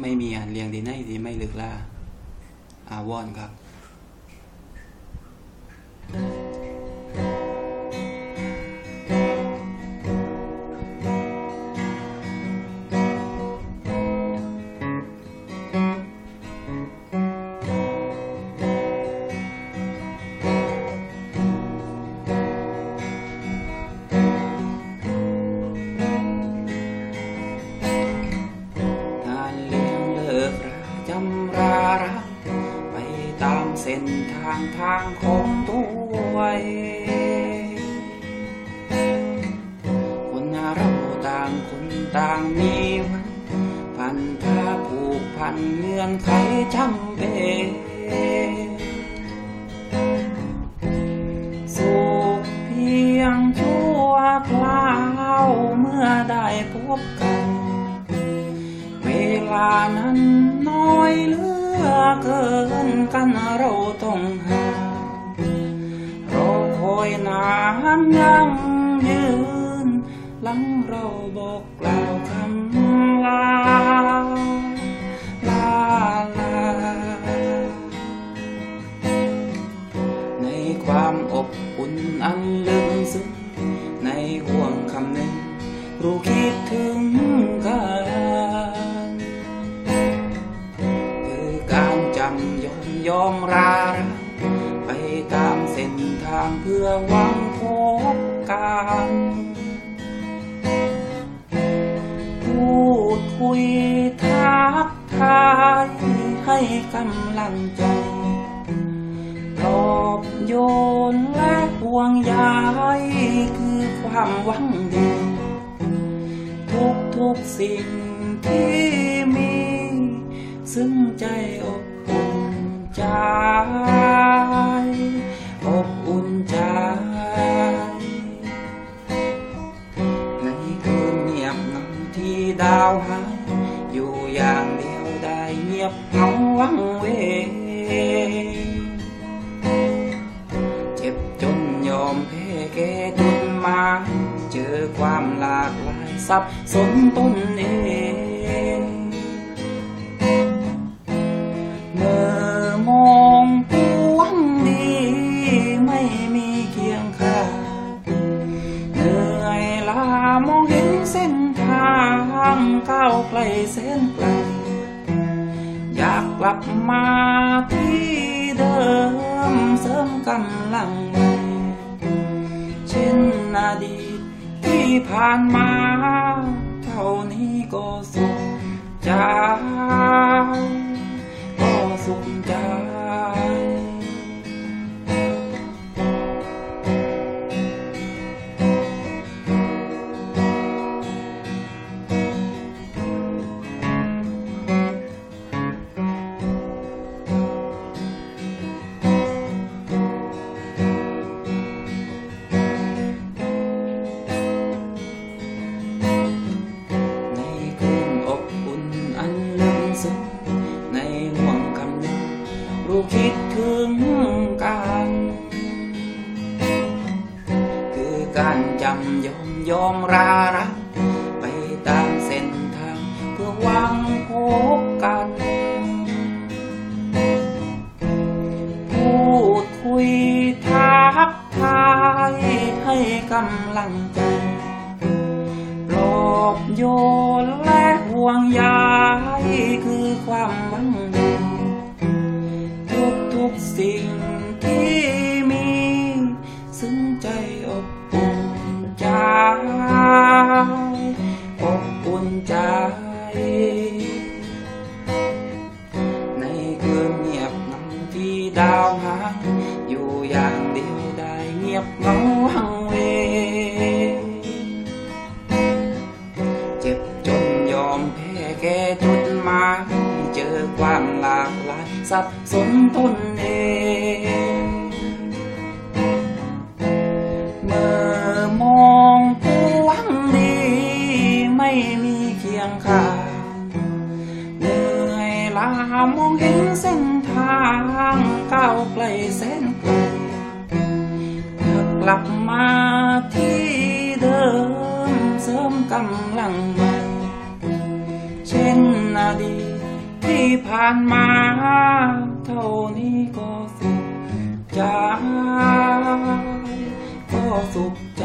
ไม่มีอันเลียงดีในดีไม่ลึกล่าอาวอนครับ ส้นทางทางของตัวเองคนเราต่างคนต่างมีวันพันธะผูกพันเงื่อนไขจำเป็นสุขเพียงชั่วคราวเมื่อได้พบกัน เวลานั้นน้อยเหลือ เกินกันเราต้องห่างรอคอยนานยังยืน หลังเราบอกกล่าวคำลาลาลา ในความอบอุ่นอันลึกซึ้งในห่วงคำหนึ่งรู้คิดถึง ไปตามเส้นทางเพื่อหวังพบกันพูดคุยทักทายให้กำลังใจปลอบโยนและห่วงใยคือความหวังดี ทุกทุกสิ่งที่มี ซึ่งใจอบ อบอุ่นใจ ในคืนเงียบเหงาที่ดาวหายอยู่อย่างเดียวได้เงียบเหงาวังเวง เจ็บจนยอมแพ้แก่จนมา เจอความหลากหลายสับสนตนเอง เส้นทางก้าวไกลเส้นไกล อยากกลับมาที่เดิมเสริมกำลังใหม่เช่นอดีตที่ผ่านมา เท่านี้ก็สุขใจ รู้คิดถึงกัน คือการจำยอมยอมรารัก ไปตามเส้นทางเพื่อหวังพบกัน พูดคุยทักทายให้กำลังใจปลอบโยนและห่วงใยคือความ สิ่งที่มีซึ่งใจอบอุ่นใจอบอุ่นใจ ในคืนเงียบเหงาที่ดาวหางอยู่อย่างเดียวได้เงียบเหงาวังเวเจ็บจนยอมแพ้แก่จุดหมายเจอความหลากหลายสับสนตน ลามองเห็นเส้นทางก้าวไกลแสนไกลอยากกลับมาที่เดิมเสริมกำลังใหม่ เช่นอดีตที่ผ่านมาเท่านี้ก็สุขใจก็สุขใจ